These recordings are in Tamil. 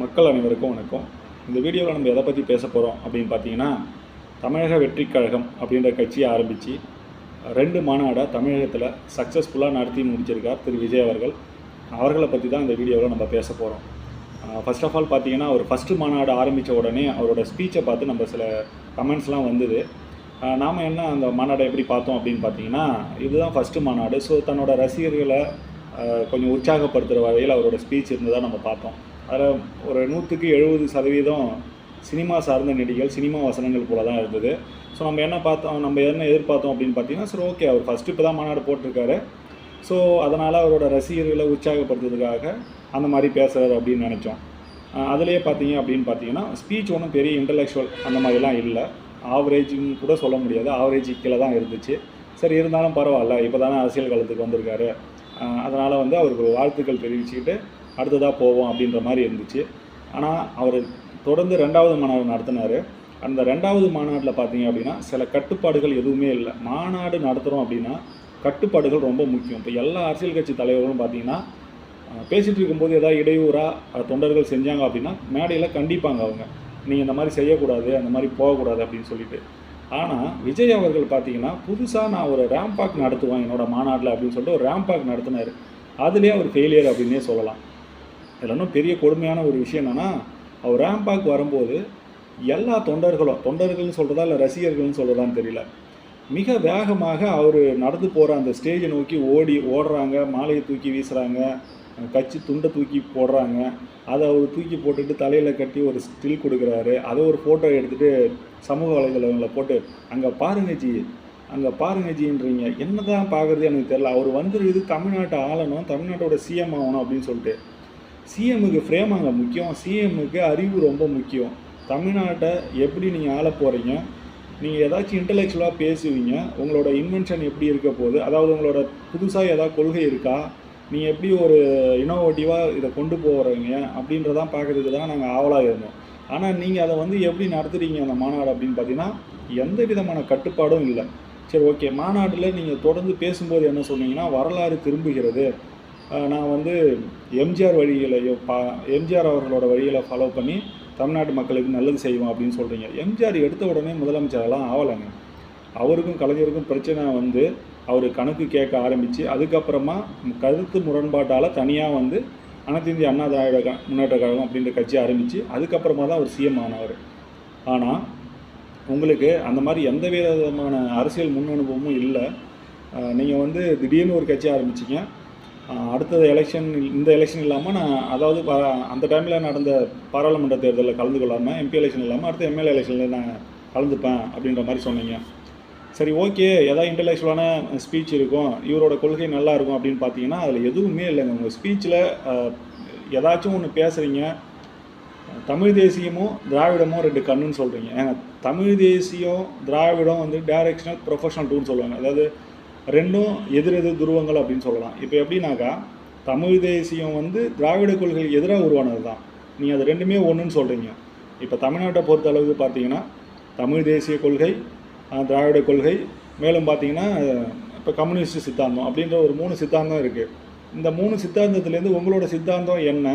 மக்கள் அனைவருக்கும் வணக்கம். இந்த வீடியோவில் நம்ம எதை பற்றி பேச போகிறோம் அப்படின்னு பார்த்தீங்கன்னா தமிழக வெற்றிக் கழகம் அப்படின்ற கட்சியை ஆரம்பித்து ரெண்டு மாநாடை தமிழகத்தில் சக்ஸஸ்ஃபுல்லாக நடத்தி முடிச்சிருக்கார் திரு விஜய் அவர்கள். அவர்களை பற்றி தான் இந்த வீடியோவில் நம்ம பேச போகிறோம் ஃபர்ஸ்ட் ஆஃப் ஆல் பார்த்தீங்கன்னா அவர் ஃபஸ்ட்டு மாநாடு ஆரம்பித்த உடனே அவரோட ஸ்பீச்சை பார்த்து நம்ம சில கமெண்ட்ஸ்லாம் வந்தது. நாம் என்ன அந்த மாநாடை எப்படி பார்த்தோம் அப்படின்னு பார்த்தீங்கன்னா இதுதான் ஃபஸ்ட்டு மாநாடு. ஸோ தன்னோட ரசிகர்களை கொஞ்சம் உற்சாகப்படுத்துகிற வகையில் அவரோட ஸ்பீச் இருந்ததாக நம்ம பார்த்தோம். அதில் ஒரு நூற்றுக்கு எழுபது சதவீதம் சினிமா சார்ந்த நடிகள் சினிமா வசனங்கள் போல தான் இருந்தது. ஸோ நம்ம என்ன பார்த்தோம்? நம்ம என்ன எதிர்பார்த்தோம் அப்படின்னு பார்த்தீங்கன்னா சரி ஓகே அவர் ஃபஸ்ட்டு இப்போ தான் மாநாடு போட்டிருக்காரு. ஸோ அதனால் அவரோட ரசிகர்களை உற்சாகப்படுத்துறதுக்காக அந்த மாதிரி பேசுகிறார் அப்படின்னு நினச்சோம். அதுலேயே பார்த்தீங்க அப்படின்னு பார்த்தீங்கன்னா ஸ்பீச் ஒன்றும் பெரிய இன்டலெக்சுவல் அந்த மாதிரிலாம் இல்லை. ஆவரேஜுன்னு கூட சொல்ல முடியாது. ஆவரேஜ் கீழே தான் இருந்துச்சு. சரி இருந்தாலும் பரவாயில்ல. இப்போ தானே அரசியல் காலத்துக்கு வந்திருக்காரு. அதனால் வந்து அவருக்கு ஒரு வாழ்த்துக்கள் தெரிவிச்சுக்கிட்டு அடுத்ததாக போவோம் அப்படின்ற மாதிரி இருந்துச்சு. ஆனால் அவர் தொடர்ந்து ரெண்டாவது மாநாடு நடத்தினார். அந்த ரெண்டாவது மாநாட்டில் பார்த்தீங்க அப்படின்னா சில கட்டுப்பாடுகள் எதுவுமே இல்லை. மாநாடு நடத்துகிறோம் அப்படின்னா கட்டுப்பாடுகள் ரொம்ப முக்கியம். இப்போ எல்லா அரசியல் கட்சி தலைவர்களும் பார்த்தீங்கன்னா பேசிகிட்டு இருக்கும்போது ஏதாவது இடையூறாக தொண்டர்கள் செஞ்சாங்க அப்படின்னா மேடையில் கண்டிப்பாங்க அவங்க. நீங்கள் இந்த மாதிரி செய்யக்கூடாது அந்த மாதிரி போகக்கூடாது அப்படின்னு சொல்லிட்டு. ஆனால் விஜய் அவர்கள் பார்த்தீங்கன்னா புதுசாக நான் ஒரு ரேம்பாக் நடத்துவேன் என்னோடய மாநாட்டில் அப்படின்னு சொல்லிட்டு ஒரு ரேம்பாக் நடத்தினார். அதுலேயே அவர் ஃபெயிலியர் அப்படின்னே சொல்லலாம். இதில் இன்னும் பெரிய கொடுமையான ஒரு விஷயம் என்னென்னா அவர் ரேம்பாக் வரும்போது எல்லா தொண்டர்களும் தொண்டர்கள்னு சொல்கிறதா இல்லை ரசிகர்கள்னு சொல்கிறதான்னு தெரியல. மிக வேகமாக அவர் நடந்து போகிற அந்த ஸ்டேஜை நோக்கி ஓடி ஓடுறாங்க மாலையை தூக்கி வீசுகிறாங்க கட்சி துண்டை தூக்கி போடுறாங்க. அதை அவர் தூக்கி போட்டுட்டு தலையில் கட்டி ஒரு ஸ்டில் கொடுக்குறாரு. அதை ஒரு ஃபோட்டோ எடுத்துகிட்டு சமூக வலைதளங்களில் போட்டு அங்கே பாருங்க ஜி அங்கே பாருங்க ஜின்றீங்க. என்ன தான் பார்க்குறது எனக்கு தெரியல. அவர் வந்துருக்குது தமிழ்நாட்டை ஆளணும் தமிழ்நாட்டோட சிஎம் ஆகணும் அப்படின்னு சொல்லிட்டு. சிஎம்முக்கு ஃப்ரேம் அங்கே முக்கியம். சிஎம்முக்கு அறிவு ரொம்ப முக்கியம். தமிழ்நாட்டை எப்படி நீங்கள் ஆள போகிறீங்க நீங்கள் ஏதாச்சும் இன்டலெக்சுவலாக பேசுவீங்க. உங்களோட இன்வென்ஷன் எப்படி இருக்க போகுது? அதாவது உங்களோட புதுசாக ஏதாவது கொள்கை இருக்கா? நீங்கள் எப்படி ஒரு இனோவேட்டிவாக இதை கொண்டு போகிறீங்க அப்படின்றதான் பார்க்குறதுக்கு தான் நாங்கள் ஆவலாக இருந்தோம். ஆனால் நீங்கள் அதை வந்து எப்படி நடத்துகிறீங்க அந்த மாநாடு அப்படின்னு பார்த்தீங்கன்னா எந்த விதமான கட்டுப்பாடும் இல்லை. சரி ஓகே மாநாட்டில் நீங்கள் தொடர்ந்து பேசும்போது என்ன சொன்னீங்கன்னா வரலாறு திரும்புகிறது. நான் வந்து எம்ஜிஆர் வழிகளையோ பா எம்ஜிஆர் அவர்களோட வழிகளை ஃபாலோ பண்ணி தமிழ்நாட்டு மக்களுக்கு நல்லது செய்வோம் அப்படின்னு சொல்கிறீங்க எம்ஜிஆர் எடுத்த உடனே முதலமைச்சரெல்லாம் ஆகலைங்க அவருக்கும் கலைஞருக்கும் பிரச்சனை வந்து அவர் கணக்கு கேட்க ஆரம்பித்து அதுக்கப்புறமா கருத்து முரண்பாட்டால் தனியாக வந்து அனைத்து இந்திய அண்ணா திராவிட க- முன்னேற்ற கழகம் அப்படின்ற கட்சி ஆரம்பித்து அதுக்கப்புறமா தான் அவர் சிஎம் ஆனவர். ஆனால் உங்களுக்கு அந்த மாதிரி எந்த விதமான அரசியல் முன் அனுபவமும் இல்லை நீங்கள் வந்து திடீர்னு ஒரு கட்சி ஆரம்பிச்சிங்க அடுத்தது எலெக்ஷன் இந்த எலெக்ஷன் இல்லாமல் நான் அதாவது அந்த டைமில் நடந்த பாராளுமன்ற தேர்தலில் கலந்து கொள்ளாமல் எம்பி எலெக்ஷன் இல்லாமல் அடுத்த எம்எல்ஏ எலெக்ஷனில் நான் கலந்துப்பேன் அப்படின்ற மாதிரி சொன்னீங்க. சரி ஓகே எதாவது இன்டலெக்சுவலான ஸ்பீச் இருக்கும் இவரோட கொள்கை நல்லா இருக்கும் அப்படின்னு பார்த்தீங்கன்னா அதில் எதுவுமே இல்லைங்க. உங்கள் ஸ்பீச்சில் ஏதாச்சும் ஒன்று பேசுகிறீங்க தமிழ் தேசியமும் திராவிடமும் ரெண்டு கண்ணுன்னு சொல்கிறீங்க ஏன்னா தமிழ் தேசியம் திராவிடம் வந்து டைரக்ஷனல் ப்ரொஃபஷனல் டூன்னு சொல்லுவாங்க. அதாவது ரெண்டும் எதிரெதிர் துருவங்கள் அப்படின்னு சொல்லலாம். இப்போ எப்படின்னாக்கா தமிழ் தேசியம் வந்து திராவிட கொள்கைக்கு எதிராக உருவானது தான். நீங்கள் அது ரெண்டுமே ஒன்றுன்னு சொல்கிறீங்க இப்போ தமிழ்நாட்டை பொறுத்த அளவுக்கு பார்த்தீங்கன்னா தமிழ் தேசிய கொள்கை திராவிட கொள்கை மேலும் பார்த்தீங்கன்னா இப்போ கம்யூனிஸ்ட் சித்தாந்தம் அப்படின்ற ஒரு மூணு சித்தாந்தம் இருக்குது இந்த மூணு சித்தாந்தத்துலேருந்து உங்களோட சித்தாந்தம் என்ன?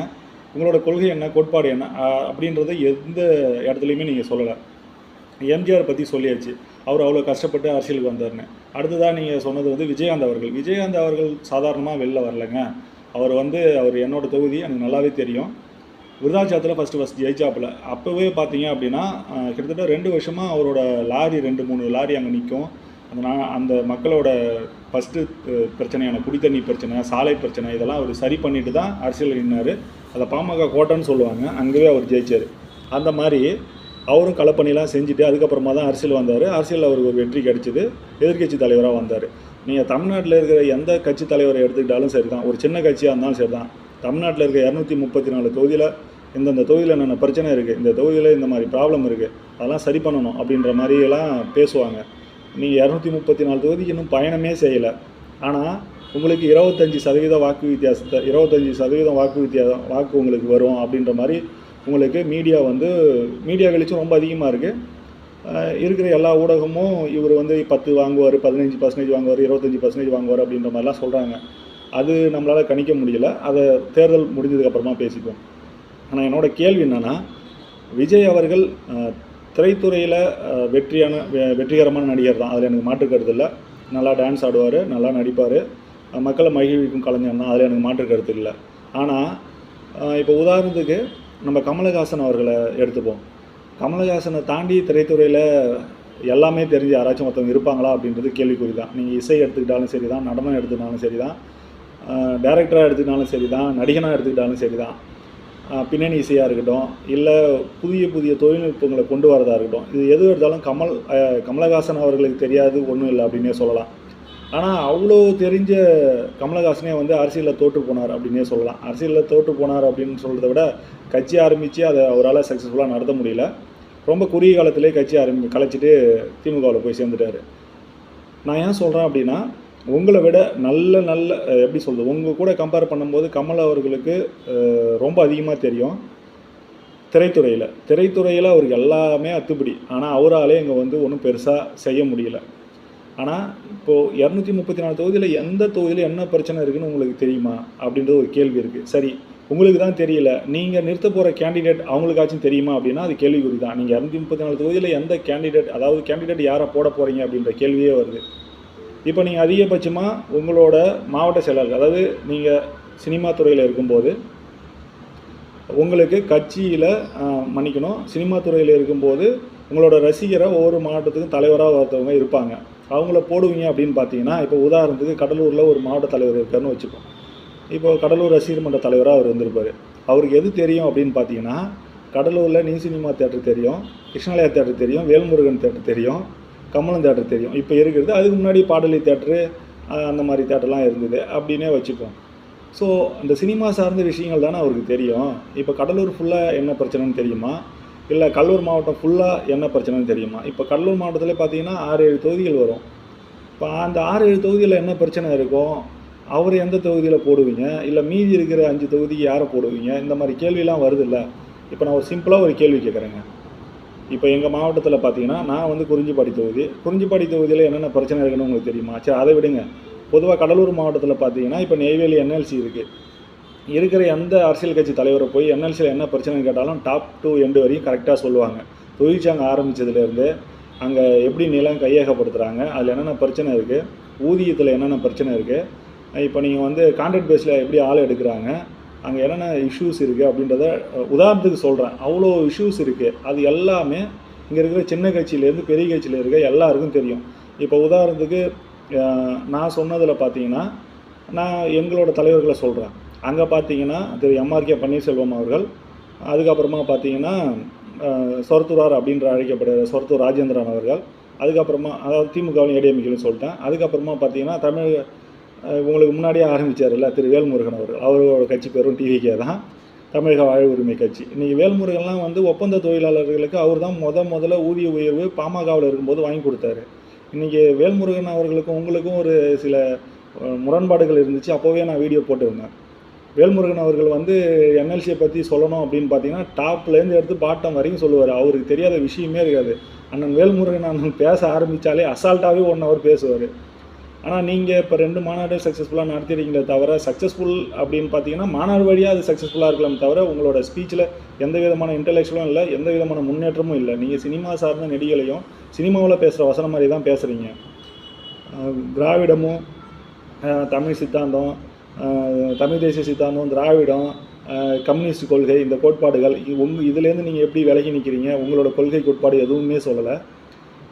உங்களோட கொள்கை என்ன? கோட்பாடு என்ன? அப்படின்றத எந்த இடத்துலையுமே நீங்கள் சொல்லலை. எம்ஜிஆர் பற்றி சொல்லியாச்சு. அவர் அவ்வளோ கஷ்டப்பட்டு அரசியலுக்கு வந்தார்னு அடுத்ததாக நீங்கள் சொன்னது வந்து விஜயகாந்த் அவர்கள். விஜயகாந்த் அவர்கள் சாதாரணமாக வெளில வரலைங்க. அவர் வந்து அவர் என்னோட தொகுதி எனக்கு நல்லாவே தெரியும். விருதாச்சாரத்தில் ஃபஸ்ட்டு ஃபஸ்ட் ஜெயிச்சாப்பில். அப்போவே பார்த்தீங்க அப்படின்னா கிட்டத்தட்ட ரெண்டு வருஷமாக அவரோட லாரி ரெண்டு மூணு லாரி அங்கே நிற்கும் அந்த நான் அந்த மக்களோட ஃபஸ்ட்டு பிரச்சனையான குடித்தண்ணி பிரச்சனை சாலை பிரச்சனை இதெல்லாம் அவர் சரி பண்ணிட்டு தான் அரசியல் நின்னார். அதை பாமக கோட்டைன்னு சொல்லுவாங்க. அங்கேயே அவர் ஜெயிச்சார். அந்த மாதிரி அவரும் களப்பணிலாம் செஞ்சுட்டு அதுக்கப்புறமா தான் அரசியல் வந்தார். அரசியலில் அவருக்கு ஒரு வெற்றி கிடைச்சிது. எதிர்க்கட்சி தலைவராக வந்தார். நீங்கள் தமிழ்நாட்டில் இருக்கிற எந்த கட்சி தலைவரை எடுத்துக்கிட்டாலும் சரி தான் ஒரு சின்ன கட்சியாக இருந்தாலும் சரி தான் தமிழ்நாட்டில் இருக்க இரநூத்தி முப்பத்தி நாலு தொகுதியில் இந்தந்த தொகுதியில் என்னென்ன பிரச்சனை இருக்குது இந்த தொகுதியில் இந்த மாதிரி ப்ராப்ளம் இருக்குது அதெல்லாம் சரி பண்ணணும் அப்படின்ற மாதிரியெல்லாம் பேசுவாங்க. நீங்கள் இரநூத்தி முப்பத்தி நாலு தொகுதிக்கு இன்னும் பயணமே செய்யலை. ஆனால் உங்களுக்கு இருபத்தஞ்சி சதவீத வாக்கு வித்தியாசத்தை இருபத்தஞ்சி சதவீதம் வாக்கு வித்தியாசம் வாக்கு உங்களுக்கு வரும் அப்படின்ற மாதிரி உங்களுக்கு மீடியா வந்து மீடியா வெளிச்சம் ரொம்ப அதிகமாக இருக்குது இருக்கிற எல்லா ஊடகமும் இவர் வந்து பத்து வாங்குவார் பதினஞ்சு பர்சன்டேஜ் வாங்குவார் இருபத்தஞ்சி பர்சன்டேஜ் வாங்குவார் அப்படின்ற மாதிரிலாம் சொல்கிறாங்க அது நம்மளால் கணிக்க முடியல. அதை தேர்தல் முடிஞ்சதுக்கப்புறமா பேசிக்குவோம். ஆனால் என்னோட கேள்வி என்னென்னா விஜய் அவர்கள் திரைத்துறையில் வெற்றியான வெ- வெற்றிகரமான நடிகர் தான். அதில் எனக்கு மாற்று கருத்து இல்லை. நல்லா டான்ஸ் ஆடுவார் நல்லா நடிப்பார். மக்களை மகிழ்விக்கும் கலைஞர் தான். அதில் எனக்கு மாற்று கருத்து இல்லை. ஆனால் இப்போ உதாரணத்துக்கு நம்ம கமலஹாசன் அவர்களை எடுத்துப்போம். கமலஹாசனை தாண்டி திரைத்துறையில் எல்லாமே தெரிஞ்சு யாராச்சும் ஒருத்தவங்க இருப்பாங்களா அப்படின்றது கேள்விக்குறி தான் நீங்கள் இசை எடுத்துக்கிட்டாலும் சரி தான் நடனம் எடுத்துக்கிட்டாலும் சரி தான் டேரக்டராக எடுத்துக்கிட்டாலும் சரி தான் நடிகனாக எடுத்துக்கிட்டாலும் சரி தான் பின்னணி இசையாக இருக்கட்டும் இல்லை புதிய புதிய தொழில்நுட்பங்களை கொண்டு வரதாக இருக்கட்டும் இது எது எடுத்தாலும் கமல் கமலஹாசன் அவர்களுக்கு தெரியாது ஒன்றும் இல்லை அப்படின்னே சொல்லலாம். ஆனால் அவ்வளோ தெரிஞ்ச கமலஹாசனே வந்து அரசியலில் தோற்று போனார் அப்படின்னே சொல்லலாம். அரசியலில் தோற்று போனார் அப்படின்னு சொல்கிறத விட கட்சி ஆரம்பித்து அதை அவரால் சக்ஸஸ்ஃபுல்லாக நடத்த முடியல. ரொம்ப குறுகிய காலத்திலே கட்சி ஆரம்பி கலைச்சிட்டு திமுகவில் போய் சேர்ந்துட்டாரு. நான் ஏன் சொல்கிறேன் அப்படின்னா உங்களை விட நல்ல நல்ல எப்படி சொல்கிறது உங்கள் கூட கம்பேர் பண்ணும்போது கமல் அவர்களுக்கு ரொம்ப அதிகமாக தெரியும். திரைத்துறையில். திரைத்துறையில் அவருக்கு எல்லாமே அத்துப்படி. ஆனால் அவராலே இங்கே வந்து ஒன்றும் பெருசாக செய்ய முடியல. ஆனால் இப்போது இரநூத்தி முப்பத்தி நாலு தொகுதியில் எந்த தொகுதியில் என்ன பிரச்சனை இருக்குன்னு உங்களுக்கு தெரியுமா? அப்படின்றது ஒரு கேள்வி இருக்குது சரி உங்களுக்கு தான் தெரியல. நீங்கள் நிறுத்த போகிற கேண்டிடேட் அவங்களுக்காச்சும் தெரியுமா அப்படின்னா அது கேள்விக்குறி தான் நீங்கள் இரநூத்தி முப்பத்தி நாலு தொகுதியில் எந்த கேண்டிடேட் அதாவது கேண்டிடேட் யாரை போட போகிறீங்க அப்படின்ற கேள்வியே வருது. இப்போ நீங்கள் அதிகபட்சமாக உங்களோட மாவட்ட செயலாளர் அதாவது நீங்கள் சினிமா துறையில் இருக்கும்போது உங்களுக்கு கட்சியில் மன்னிக்கணும் சினிமா துறையில் இருக்கும்போது உங்களோட ரசிகரை ஒவ்வொரு மாவட்டத்துக்கும் தலைவராக ஒருத்தவங்க இருப்பாங்க. அவங்கள போடுவீங்க அப்படின்னு பார்த்தீங்கன்னா இப்போ உதாரணத்துக்கு கடலூரில் ஒரு மாவட்ட தலைவர் இருக்காருன்னு வச்சுப்போம். இப்போ கடலூர் ரசிகர் மன்ற தலைவராக அவர் வந்திருப்பார். அவருக்கு எது தெரியும் அப்படின்னு பார்த்தீங்கன்னா கடலூரில் நியூ சினிமா தேட்டர் தெரியும் கிருஷ்ணாலயா தேட்டர் தெரியும் வேல்முருகன் தேட்டர் தெரியும் கமலம் தேட்டர் தெரியும். இப்போ இருக்கிறது அதுக்கு முன்னாடி பாடலி தேட்டரு அந்த மாதிரி தேட்டர்லாம் இருந்தது அப்படின்னே வச்சுப்போம். ஸோ அந்த சினிமா சார்ந்த விஷயங்கள் தானே அவருக்கு தெரியும். இப்போ கடலூர் ஃபுல்லாக என்ன பிரச்சனைன்னு தெரியுமா? இல்லை கடலூர் மாவட்டம் ஃபுல்லாக என்ன பிரச்சனைன்னு தெரியுமா? இப்போ கடலூர் மாவட்டத்தில் பார்த்தீங்கன்னா ஆறு ஏழு தொகுதிகள் வரும். இப்போ அந்த ஆறு ஏழு தொகுதியில் என்ன பிரச்சனை இருக்கும் அவர் எந்த தொகுதியில் போடுவீங்க? இல்லை மீதி இருக்கிற அஞ்சு தொகுதிக்கு யாரை போடுவீங்க? இந்த மாதிரி கேள்வியெல்லாம் வருதில்ல. இப்போ நான் ஒரு சிம்பிளாக ஒரு கேள்வி கேட்குறேங்க. இப்போ எங்கள் மாவட்டத்தில் பார்த்தீங்கன்னா நான் வந்து குறிஞ்சிப்பாடி தொகுதி. குறிஞ்சிப்பாடி தொகுதியில் என்னென்ன பிரச்சனை இருக்குன்னு உங்களுக்கு தெரியுமா? சரி அதை விடுங்க. பொதுவாக கடலூர் மாவட்டத்தில் பார்த்தீங்கன்னா இப்போ நெய்வேலி என்எல்சி இருக்குது இருக்கிற எந்த அரசியல் கட்சி தலைவரை போய் என்எல்சியில் என்ன பிரச்சனைன்னு கேட்டாலும் டாப் டூ எண்டு வரையும் கரெக்டாக சொல்லுவாங்க. தொழிற்சங்கம் ஆரம்பித்ததுலேருந்து அங்கே எப்படி நிலம் கையகப்படுத்துகிறாங்க அதில் என்னென்ன பிரச்சனை இருக்குது ஊதியத்தில் என்னென்ன பிரச்சனை இருக்குது இப்போ நீங்கள் வந்து கான்ட்ராக்ட் பேஸில் எப்படி ஆள் எடுக்கிறாங்க அங்கே என்னென்ன இஷ்யூஸ் இருக்குது அப்படின்றத உதாரணத்துக்கு சொல்கிறேன் அவ்வளோ இஷ்யூஸ் இருக்குது அது எல்லாமே இங்கே இருக்கிற சின்ன கட்சியிலேருந்து பெரிய கட்சியில் இருக்க எல்லாருக்கும் தெரியும். இப்போ உதாரணத்துக்கு நான் சொன்னதில் பார்த்தீங்கன்னா நான் எங்களோட தலைவர்களை சொல்கிறேன் அங்கே பார்த்தீங்கன்னா திரு எம்ஆர்கே பன்னீர்செல்வம் அவர்கள் அதுக்கப்புறமா பார்த்தீங்கன்னா சொர்த்துரார் அப்படின்ற அழைக்கப்படுகிற சொர்த்து ராஜேந்திரன் அவர்கள் அதுக்கப்புறமா அதாவது திமுகவும் ஏடிஎம்கேலும் சொல்லிட்டேன். அதுக்கப்புறமா பார்த்தீங்கன்னா தமிழ் உங்களுக்கு முன்னாடியே ஆரம்பித்தார்ல திரு வேல்முருகன் அவர்கள். அவரோட கட்சி பேரும் டிவிகே தான். தமிழக வாழ் உரிமை கட்சி. இன்றைக்கி வேல்முருகன்லாம் வந்து ஒப்பந்த தொழிலாளர்களுக்கு அவர் தான் முத முதல்ல ஊதிய உயர்வு பாமகவில் இருக்கும்போது வாங்கி கொடுத்தாரு. இன்றைக்கி வேல்முருகன் அவர்களுக்கும் உங்களுக்கும் ஒரு சில முரண்பாடுகள் இருந்துச்சு. அப்போவே நான் வீடியோ போட்டிருந்தேன். வேல்முருகன் அவர்கள் வந்து என்எல்சியை பற்றி சொல்லணும் அப்படின்னு பார்த்தீங்கன்னா டாப்லேருந்து எடுத்து பாட்டம் வரைக்கும் சொல்லுவார். அவருக்கு தெரியாத விஷயமே இருக்காது. அண்ணன் வேல்முருகன் அண்ணன் பேச ஆரம்பித்தாலே அசால்ட்டாகவே ஒன் ஹவர் பேசுவார். ஆனால் நீங்கள் இப்போ ரெண்டு மாநாடு சக்ஸஸ்ஃபுல்லாக நடத்திருக்கீங்களே தவிர சக்ஸஸ்ஃபுல் அப்படின்னு பார்த்தீங்கன்னா மாநாடு வழியாக அது சக்ஸஸ்ஃபுல்லாக இருக்கலாம் தவிர உங்களோட ஸ்பீச்சில் எந்த விதமான இன்டலெக்சுவலும் இல்லை எந்த விதமான முன்னேற்றமும் இல்லை. நீங்கள் சினிமா சார்ந்த நெடிகளையும் சினிமாவில் பேசுகிற வசன மாதிரி தான் பேசுகிறீங்க திராவிடமும் தமிழ் சித்தாந்தம் தமிழ் தேசிய சித்தாந்தம் திராவிடம் கம்யூனிஸ்ட் கொள்கை இந்த கோட்பாடுகள் உங் இதுலேருந்து நீங்கள் எப்படி விலகி நிற்கிறீங்க உங்களோட கொள்கை கோட்பாடு எதுவுமே சொல்லலை.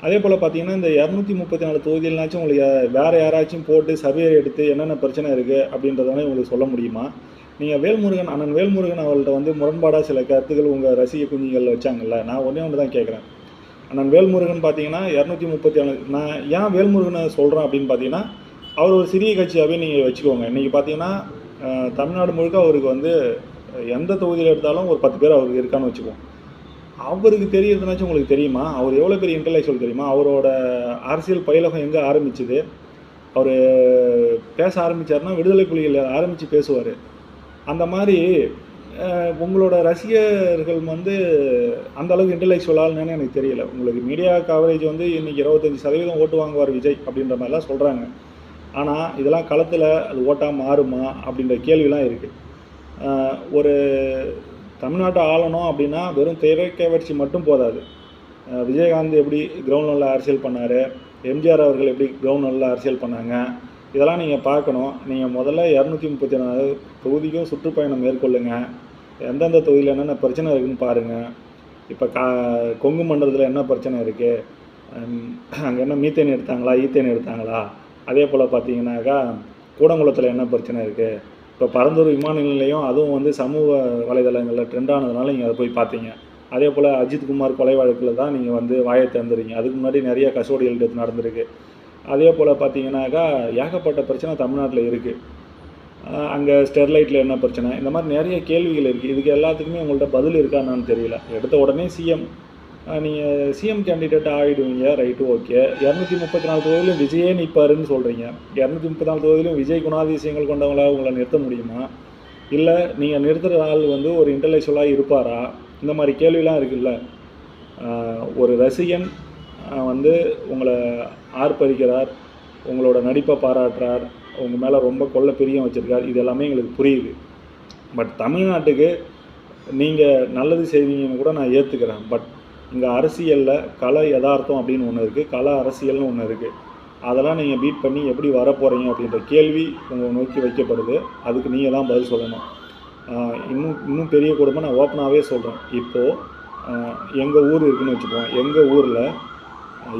அதே போல் பார்த்தீங்கன்னா இந்த இரநூத்தி முப்பத்தி நாலு தொகுதியில்னாச்சும் உங்களுக்கு வேறு யாராச்சும் போட்டு சர்வே எடுத்து என்னென்ன பிரச்சனை இருக்குது அப்படின்றதானே உங்களுக்கு சொல்ல முடியுமா? நீங்கள் வேல்முருகன் அண்ணன் வேல்முருகன் அவர்கள்ட்ட வந்து முரண்பாடாக சில கருத்துக்கள் உங்கள் ரசிக குஞ்சுகள் வச்சாங்கல்ல நான் ஒன்றே ஒன்று தான் கேட்குறேன் அண்ணன் வேல்முருகன் பார்த்தீங்கன்னா இரநூத்தி முப்பத்தி நாலு நான் ஏன் வேல்முருகனை சொல்கிறேன் அப்படின்னு பார்த்தீங்கன்னா அவர் ஒரு சிறிய கட்சியாகவே நீங்கள் வச்சுக்கோங்க. இன்றைக்கி பார்த்தீங்கன்னா தமிழ்நாடு முழுக்க அவருக்கு வந்து எந்த தொகுதியில் எடுத்தாலும் ஒரு பத்து பேர் அவருக்கு இருக்கான்னு வச்சுக்குவோம். அவருக்கு தெரியறதுனாச்சும் உங்களுக்கு தெரியுமா? அவர் எவ்வளோ பெரிய இன்டலெக்சுவல் தெரியுமா? அவரோட அரசியல் பயிலகம் எங்கே ஆரம்பிச்சுது? அவர் பேச ஆரம்பிச்சாருன்னா விடுதலை புலிகள் ஆரம்பித்து பேசுவார். அந்த மாதிரி உங்களோட ரசிகர்கள் வந்து அந்த அளவுக்கு இன்டலெக்சுவலான்னு எனக்கு தெரியல. உங்களுக்கு மீடியா கவரேஜ் வந்து இன்றைக்கி இருபத்தஞ்சி சதவீதம் ஓட்டு வாங்குவார் விஜய் அப்படின்ற மாதிரிலாம் சொல்கிறாங்க ஆனால் இதெல்லாம் களத்தில் அது ஓட்டாக மாறுமா அப்படின்ற கேள்விலாம் இருக்குது ஒரு தமிழ்நாட்டை ஆளணும் அப்படின்னா வெறும் திரைக்கவர்ச்சி மட்டும் போதாது. விஜயகாந்த் எப்படி கிரவுண்ட் நல்லா அரசியல் பண்ணார்? எம்ஜிஆர் அவர்கள் எப்படி கிரவுண்ட் நல்லா அரசியல் பண்ணாங்க? இதெல்லாம் நீங்கள் பார்க்கணும். நீங்கள் முதல்ல இரநூத்தி முப்பத்தி நாலு தொகுதிக்கும் சுற்றுப்பயணம் மேற்கொள்ளுங்க. எந்தெந்த தொகுதியில் என்னென்ன பிரச்சனை இருக்குதுன்னு பாருங்கள் இப்போ கா கொங்கு மண்டலத்தில் என்ன பிரச்சனை இருக்குது அங்கே என்ன மீத்தேன் எடுத்தாங்களா ஈத்தேன் எடுத்தாங்களா? அதே போல் பார்த்தீங்கன்னாக்கா கூடங்குளத்தில் என்ன பிரச்சனை இருக்குது இப்போ பரந்தூர் விமான நிலையம் அதுவும் வந்து சமூக வலைதளங்களில் ட்ரெண்ட் ஆனதுனால நீங்கள் அதை போய் பார்த்தீங்க அதே போல் அஜித்குமார் கொலை வழக்கில் தான் நீங்கள் வந்து வாயை திறந்துறீங்க அதுக்கு முன்னாடி நிறைய கசோடிகள் டெத் நடந்திருக்கு. அதே போல் பார்த்தீங்கன்னாக்கா ஏகப்பட்ட பிரச்சனை தமிழ்நாட்டில் இருக்குது அங்கே ஸ்டெர்லைட்டில் என்ன பிரச்சனை? இந்த மாதிரி நிறைய கேள்விகள் இருக்குது இதுக்கு எல்லாத்துக்குமே உங்கள்கிட்ட பதில் இருக்கான்னு தெரியல. எடுத்த உடனே சிஎம் நீங்கள் சிஎம் கேண்டிடேட் ஆகிடுவீங்க ரைட்டு ஓகே இரநூத்தி முப்பத்தி நாலு தொகுதியிலும் விஜயே நிற்பாருன்னு சொல்கிறீங்க இரநூத்தி முப்பத்தி நாலு தொகுதியிலும் விஜய் குணாதிசயங்கள் கொண்டவங்களாக உங்களை நிறுத்த முடியுமா? இல்லை நீங்கள் நிறுத்துகிற ஆள் வந்து ஒரு இன்டலெக்சுவலாக இருப்பாரா? இந்த மாதிரி கேள்விலாம் இருக்குல்ல. ஒரு ரசிகன் வந்து உங்களை ஆர்ப்பரிக்கிறார் உங்களோட நடிப்பை பாராட்டுறார் உங்கள் மேலே ரொம்ப கொள்ள பிரியம் வச்சுருக்கார் இது எல்லாமே எங்களுக்கு புரியுது. பட் தமிழ்நாட்டுக்கு நீங்கள் நல்லது செய்வீங்கன்னு கூட நான் ஏற்றுக்கிறேன் பட் இங்கே அரசியலில் கலை யதார்த்தம் அப்படின்னு ஒன்று இருக்குது கலை அரசியல்னு ஒன்று இருக்குது அதெல்லாம் நீங்கள் பீட் பண்ணி எப்படி வர போகிறீங்க அப்படின்ற கேள்வி உங்களை நோக்கி வைக்கப்படுது. அதுக்கு நீங்கள் தான் பதில் சொல்லணும். இன்னும் இன்னும் பெரிய குடும்பம் நான் ஓப்பனாகவே சொல்கிறேன் இப்போது எங்கள் ஊர் இருக்குன்னு வச்சுப்போம் எங்கள் ஊரில்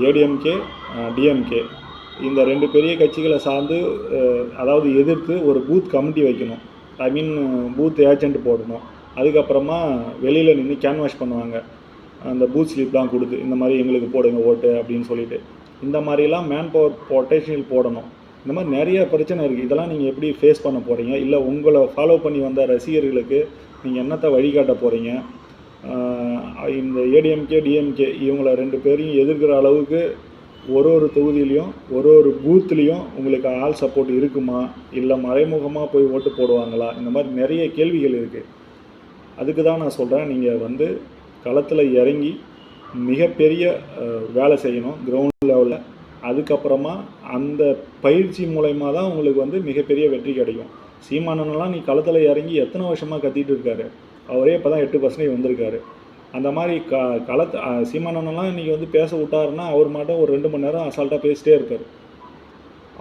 ஏடிஎம்கே டிஎம்கே இந்த ரெண்டு பெரிய கட்சிகளை சார்ந்து அதாவது எதிர்த்து ஒரு பூத் கமிட்டி வைக்கணும். ஐ மீன் பூத் ஏஜென்ட் போடணும். அதுக்கப்புறமா வெளியில் நின்று கேன்வாஷ் பண்ணுவாங்க. அந்த பூத் ஸ்லிப்லாம் கொடுத்து இந்த மாதிரி எங்களுக்கு போடுங்க ஓட்டு அப்படின்னு சொல்லிட்டு. இந்த மாதிரிலாம் மேன் பவர் பொட்டேஷியல் போடணும். இந்த மாதிரி நிறைய பிரச்சனை இருக்குது இதெல்லாம் நீங்கள் எப்படி ஃபேஸ் பண்ண போகிறீங்க இல்லை உங்களை ஃபாலோ பண்ணி வந்த ரசிகர்களுக்கு நீங்கள் என்னத்தை வழிகாட்ட போகிறீங்க இந்த ஏடிஎம்கே டிஎம்கே இவங்கள ரெண்டு பேரையும் எதிர்க்கிற அளவுக்கு ஒரு ஒரு தொகுதியிலையும் ஒரு ஒரு பூத்துலேயும் உங்களுக்கு ஆள் சப்போர்ட் இருக்குமா? இல்லை மறைமுகமாக போய் ஓட்டு போடுவாங்களா? இந்த மாதிரி நிறைய கேள்விகள் இருக்குது அதுக்கு தான் நான் சொல்கிறேன் நீங்கள் வந்து களத்தில் இறங்கி மிகப்பெரிய வேலை செய்யணும் கிரவுண்ட் லெவலில் அதுக்கப்புறமா அந்த பயிற்சி மூலயமா தான் உங்களுக்கு வந்து மிகப்பெரிய வெற்றி கிடைக்கும். சீமானனெல்லாம் நீ களத்தில் இறங்கி எத்தனை வருஷமாக கத்திட்டு இருக்காரு? அவரே இப்போ தான் எட்டு பர்சன்டேஜ் வந்திருக்காரு. அந்த மாதிரி க களத்து சீமானனெல்லாம் இன்றைக்கி வந்து பேச விட்டாருன்னா அவர் மட்டும் ஒரு ரெண்டு மணி நேரம் அசால்ட்டாக பேசிட்டே இருப்பார்.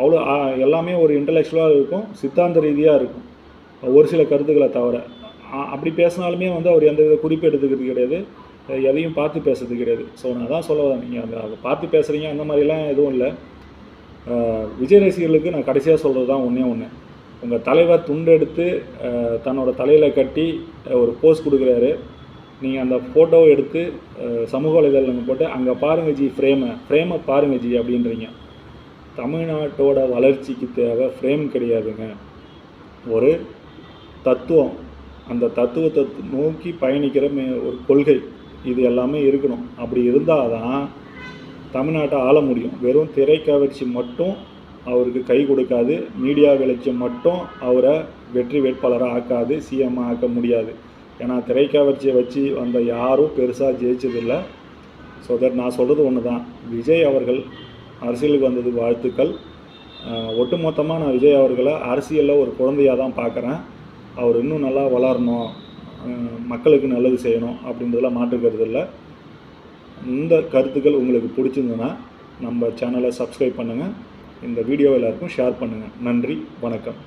அவ்வளோ எல்லாமே ஒரு இன்டலெக்சுவலாக இருக்கும் சித்தாந்த ரீதியாக இருக்கும். ஒரு சில கருத்துக்களை தவிர. அப்படி பேசினாலுமே வந்து அவர் எந்த வித குறிப்பு எடுத்துக்கிறது கிடையாது எதையும் பார்த்து பேசுறது கிடையாது. ஸோ நான் அதான் சொல்ல வரேன் நீங்கள் அந்த அதை பார்த்து பேசுகிறீங்க அந்த மாதிரிலாம் எதுவும் இல்லை. விஜய் ரசிகர்களுக்கு நான் கடைசியாக சொல்கிறது தான் ஒன்றே ஒன்று உங்கள் தலைவர் துண்டெடுத்து தன்னோட தலையில் கட்டி ஒரு போஸ் கொடுக்குறாரு. நீங்கள் அந்த ஃபோட்டோவை எடுத்து சமூக வலைதளங்கள் போட்டு அங்கே பாருங்க ஜி ஃப்ரேமை ஃப்ரேமை பாருங்க ஜி அப்படின்றீங்க. தமிழ்நாட்டோட வளர்ச்சிக்கு தேவை ஃப்ரேம் கிடையாதுங்க. ஒரு தத்துவம். அந்த தத்துவத்தை நோக்கி பயணிக்கிற மே- ஒரு கொள்கை. இது எல்லாமே இருக்கணும். அப்படி இருந்தால் தான் தமிழ்நாட்டை ஆள முடியும். வெறும் திரைக்கவர்ச்சி மட்டும் அவருக்கு கை கொடுக்காது. மீடியா வெளிச்சம் மட்டும் அவரை வெற்றி வேட்பாளராக ஆக்காது சிஎம் ஆக்க முடியாது. ஏன்னா திரைக்கவர்ச்சியை வச்சு வந்த யாரும் பெருசாக ஜெயிச்சதில்லை. ஸோ தட் நான் சொல்கிறது ஒன்று தான். விஜய் அவர்கள் அரசியலுக்கு வந்தது வாழ்த்துக்கள். ஒட்டுமொத்தமாக நான் விஜய் அவர்களை அரசியலில் ஒரு குழந்தையாக தான் பார்க்குறேன். அவர் இன்னும் நல்லா வளரணும் மக்களுக்கு நல்லது செய்யணும் அப்படின்றதெல்லாம் மாற்றுக்கிறது இல்லை. இந்த கருத்துக்கள் உங்களுக்கு பிடிச்சிருந்ததுன்னா நம்ம சேனலை சப்ஸ்கிரைப் பண்ணுங்கள் இந்த வீடியோ எல்லாருக்கும் ஷேர் பண்ணுங்கள் நன்றி வணக்கம்.